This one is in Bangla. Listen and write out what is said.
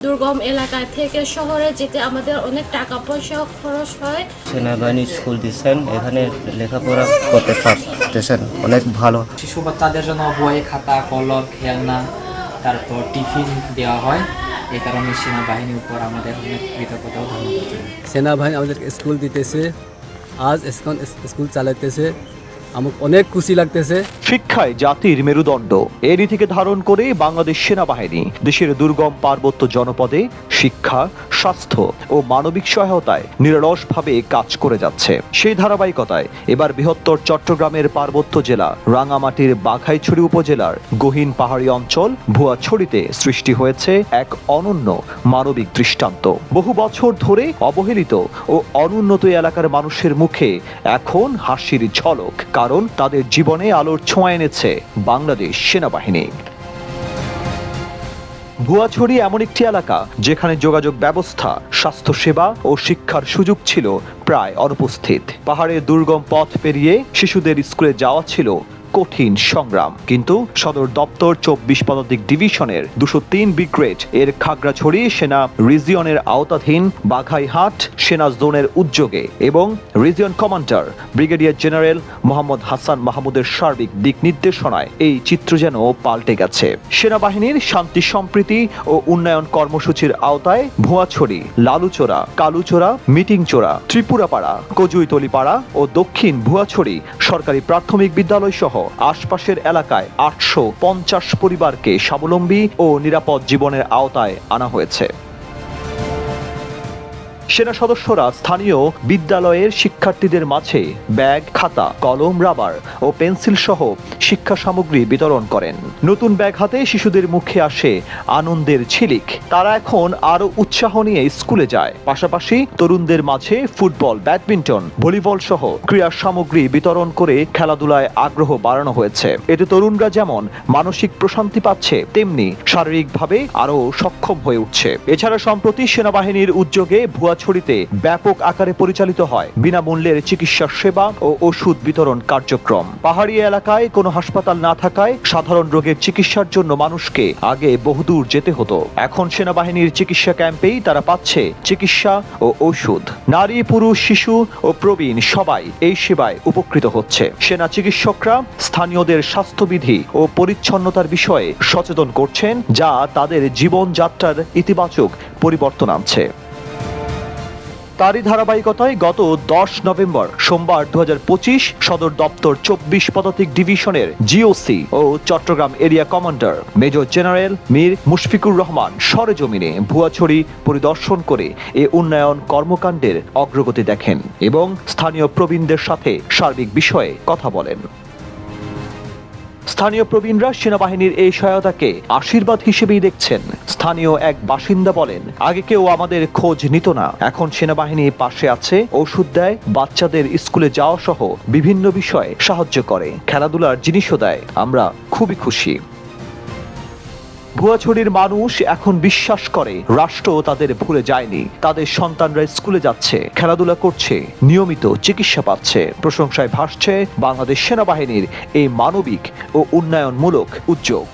দুর্গম এলাকা থেকে শহরে যেতে আমাদের অনেক টাকা পয়সা খরচ হয়। সেনাবাহিনী স্কুল দিচ্ছেন এখানে লেখাপড়া করতে পারতেছেন অনেক ভালো। শিশু বাচ্চাদের জন্য বই খাতা কলম খেলনা তারপর টিফিন দেওয়া হয়। এই কারণে সেনাবাহিনীর উপর আমাদের অনেক কৃতজ্ঞতা ও ধন্যবাদ সেনাবাহিনী আমাদেরকে স্কুল দিতেছে আজ এখন স্কুল চালাইতেছে আমাকে অনেক খুশি লাগতেছে। শিক্ষায় জাতির মেরুদণ্ড। এ নীতিকে ধারণ করে বাংলাদেশ সেনাবাহিনী দেশের দুর্গম পার্বত্য জনপদে শিক্ষা, স্বাস্থ্য ও মানবিক সহায়তায় নিরলসভাবে কাজ করে যাচ্ছে। সেই ধারাবাহিকতায় এবার বৃহত্তর চট্টগ্রামের পার্বত্য জেলা, রাঙামাটির বাঘাইছড়ি উপজেলার গহীন পাহাড়ি অঞ্চল ভুয়াছড়িতে সৃষ্টি হয়েছে এক অনন্য মানবিক দৃষ্টান্ত। বহু বছর ধরে অবহেলিত ও অনুন্নত এলাকার মানুষের মুখে এখন হাসির ঝলক। কারণ তাদের জীবনে আলোর ছোঁয়া এনেছে বাংলাদেশ সেনাবাহিনী। ভুয়াছড়ি এমন একটি এলাকা যেখানে যোগাযোগ ব্যবস্থা, স্বাস্থ্যসেবা ও শিক্ষার সুযোগ ছিল প্রায় অনুপস্থিত। পাহাড়ের দুর্গম পথ পেরিয়ে শিশুদের স্কুলে যাওয়া ছিল কঠিন সংগ্রাম। কিন্তু সদর দপ্তর চব্বিশ পদাতিক ডিভিশনের দুশো তিন ব্রিগ্রেড এর খাগড়াছড়ি সেনা রিজিয়নের আওতাধীন বাঘাইহাট সেনা জোনের উদ্যোগে এবং region commander brigadier general Mohammad Hasan মাহমুদের সার্বিক দিক নির্দেশনায় এই চিত্র যেন পাল্টে গেছে। সেনাবাহিনীর শান্তি সম্প্রীতি ও উন্নয়ন কর্মসূচির আওতায় ভুয়াছড়ি, লালুচোরা, কালুচোরা, মিটিংচোরা, ত্রিপুরাপাড়া, কজুইতলিপাড়া ও দক্ষিণ ভুয়াছড়ি সরকারি প্রাথমিক বিদ্যালয় সহ আশপাশের এলাকায় আটশো পঞ্চাশ পরিবারকে স্বাবলম্বী ও নিরাপদ জীবনের আওতায় আনা হয়েছে। সেনা সদস্যরা স্থানীয় বিদ্যালয়ের শিক্ষার্থীদের মাঝে ব্যাগ, খাতা, কলম, রাবার ও পেন্সিল সহ শিক্ষা সামগ্রী বিতরণ করেন। নতুন ব্যাগ হাতে শিশুদের মুখে আসে আনন্দের ছিলিক তারা এখন আরও উৎসাহ নিয়ে স্কুলে যায়। পাশাপাশি তরুণদের মাঝে ফুটবল, ব্যাডমিন্টন, ভলিবল সহ ক্রীড়া সামগ্রী বিতরণ করে খেলাধুলায় আগ্রহ বাড়ানো হয়েছে। এতে তরুণরা যেমন মানসিক প্রশান্তি পাচ্ছে, তেমনি শারীরিকভাবে আরও সক্ষম হয়ে উঠছে। এছাড়া সম্প্রতি সেনাবাহিনীর উদ্যোগে ভুয়াছড়িতে ব্যাপক আকারে পরিচালিত হয়। বিনামূল্যের চিকিৎসা সেবা ও ওষুধ বিতরণ কার্যক্রম। পাহাড়ি এলাকায় কোনো হাসপাতাল না থাকায় সাধারণ রোগের চিকিৎসার জন্য মানুষকে আগে বহুদূর যেতে হতো। এখন সেনাবাহিনীর চিকিৎসা ক্যাম্পেই তারা পাচ্ছে চিকিৎসা ও ওষুধ। নারী, পুরুষ, শিশু ও প্রবীণ সবাই এই সেবায় উপকৃত হচ্ছে। সেনা চিকিৎসকরা স্থানীয়দের স্বাস্থ্যবিধি ও পরিচ্ছন্নতার বিষয়ে সচেতন করছেন, যা তাদের জীবনযাত্রার ইতিবাচক পরিবর্তন আনছে। তারই ধারাবাহিকতায় গত দশ নভেম্বর সোমবার দু হাজার পঁচিশ সদর দপ্তর চব্বিশ পদাতিক ডিভিশনের জিওসি ও Chattogram area commander major general Mir Mushfiqur Rahman সরেজমিনে ভুয়াছড়ি পরিদর্শন করে এ উন্নয়ন কর্মকাণ্ডের অগ্রগতি দেখেন এবং স্থানীয় প্রবীণদের সাথে সার্বিক বিষয়ে কথা বলেন। স্থানীয় প্রবীণরা সেনাবাহিনীর এই সহায়তাকে আশীর্বাদ হিসেবেই দেখছেন। স্থানীয় এক বাসিন্দা বলেন, আগে কেউ আমাদের খোঁজ নিত না। এখন সেনাবাহিনী পাশে আছে, ওষুধ দেয়, বাচ্চাদের স্কুলে যাওয়া সহ বিভিন্ন বিষয়ে সাহায্য করে। খেলাধুলার জিনিসও দেয়। আমরা খুবই খুশি। ভুয়াছড়ির মানুষ এখন বিশ্বাস করে। রাষ্ট্র তাদের ভুলে যায়নি। তাদের সন্তানরা স্কুলে যাচ্ছে, খেলাধুলা করছে, নিয়মিত চিকিৎসা পাচ্ছে। প্রশংসায় ভাসছে বাংলাদেশ সেনাবাহিনীর এই মানবিক ও উন্নয়নমূলক উদ্যোগ।